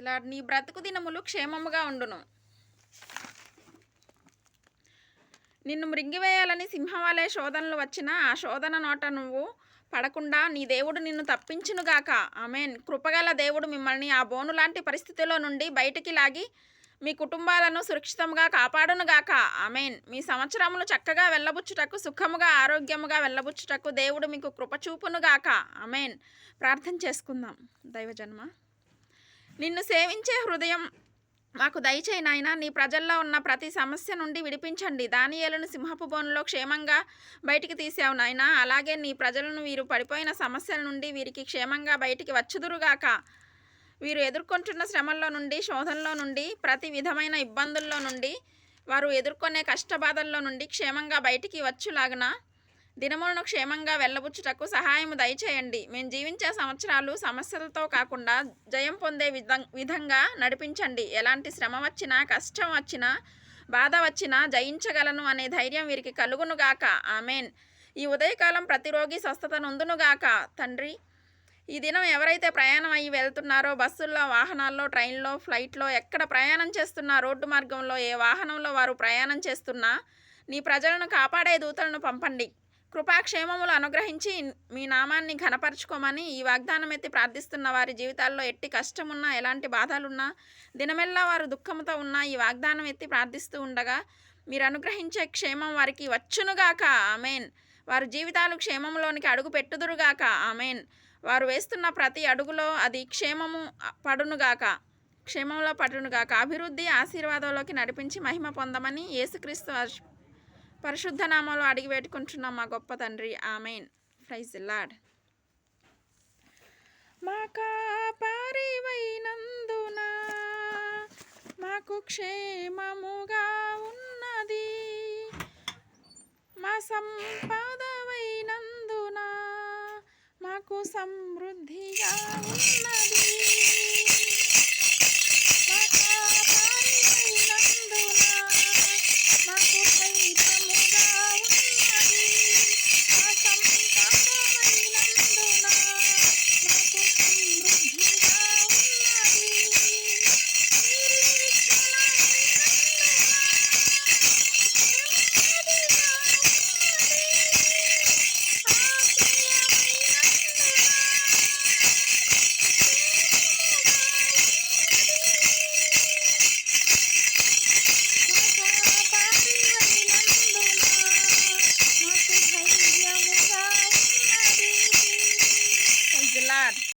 ఇలా నీ బ్రతుకు దినములు క్షేమముగా ఉండును. నిన్ను మృంగివేయాలని సింహవాలే శోధనలు వచ్చినా ఆ శోధన నోట నువ్వు పడకుండా నీ దేవుడు నిన్ను తప్పించునుగాక ఆమెన్. కృపగల దేవుడు మిమ్మల్ని ఆ బోను లాంటి పరిస్థితిలో నుండి బయటికి లాగి మీ కుటుంబాలను సురక్షితంగా కాపాడునుగాక ఆమెన్. మీ సంవత్సరములు చక్కగా వెళ్ళబుచ్చుటకు సుఖముగా ఆరోగ్యముగా వెళ్ళబుచ్చుటకు దేవుడు మీకు కృప చూపునుగాక ఆమెన్. ప్రార్థన చేసుకుందాం. దైవజన్మ నిన్ను సేవించే హృదయం మాకు దయచేయి నాయన. నీ ప్రజల్లో ఉన్న ప్రతి సమస్య నుండి విడిపించండి. దానియేలును సింహపు బోనులో క్షేమంగా బయటికి తీసావు నాయన. అలాగే నీ ప్రజలను వీరు పడిపోయిన సమస్యల నుండి వీరికి క్షేమంగా బయటికి వచ్చుదురుగాక. వీరు ఎదుర్కొంటున్న శ్రమల్లో నుండి శోధనలో నుండి ప్రతి విధమైన ఇబ్బందుల్లో నుండి వారు ఎదుర్కొనే కష్టబాధల్లో నుండి క్షేమంగా బయటికి వచ్చులాగన. దినములను క్షేమంగా వెళ్ళబుచ్చుటకు సహాయం దయచేయండి. మేము జీవించే సంవత్సరాలు సమస్యలతో కాకుండా జయం పొందే విధం విధంగా నడిపించండి. ఎలాంటి శ్రమ వచ్చినా కష్టం వచ్చినా బాధ వచ్చినా జయించగలను అనే ధైర్యం వీరికి కలుగునుగాక ఆమెన్. ఈ ఉదయకాలం ప్రతిరోగి స్వస్థత నొందునుగాక తండ్రి ఈ దినం ఎవరైతే ప్రయాణం అయ్యి వెళ్తున్నారో బస్సుల్లో వాహనాల్లో ట్రైన్లో ఫ్లైట్లో ఎక్కడ ప్రయాణం చేస్తున్నా రోడ్డు మార్గంలో ఏ వాహనంలో వారు ప్రయాణం చేస్తున్నా నీ ప్రజలను కాపాడే దూతలను పంపండి. కృపాక్షేమములు అనుగ్రహించి మీ నామాన్ని ఘనపరచుకోమని ఈ వాగ్దానం ఎత్తి ప్రార్థిస్తున్న వారి జీవితాల్లో ఎట్టి కష్టమున్నా ఎలాంటి బాధలున్నా దినమెల్లా వారు దుఃఖంతో ఉన్నా ఈ వాగ్దానం ఎత్తి ప్రార్థిస్తూ ఉండగా మీరు అనుగ్రహించే క్షేమం వారికి వచ్చునుగాక ఆమెన్. వారి జీవితాలు క్షేమంలోనికి అడుగు పెట్టుదురుగాక ఆమెన్. వారు వేస్తున్న ప్రతి అడుగులో అది క్షేమము పడునుగాక క్షేమంలో పడునుగాక అభివృద్ధి ఆశీర్వాదంలోకి నడిపించి మహిమ పొందమని యేసుక్రీస్తు పరిశుద్ధ నామంలో అడిగి పెట్టుకుంటున్నాం మా గొప్ప తండ్రి. ఆమెన్. ప్రైజ్ లాడ్ మా కాపరివైనందున మాకు క్షేమముగా ఉన్నది. మా సంపదవైనందున మాకు సమృద్ధిగా ఉన్నది.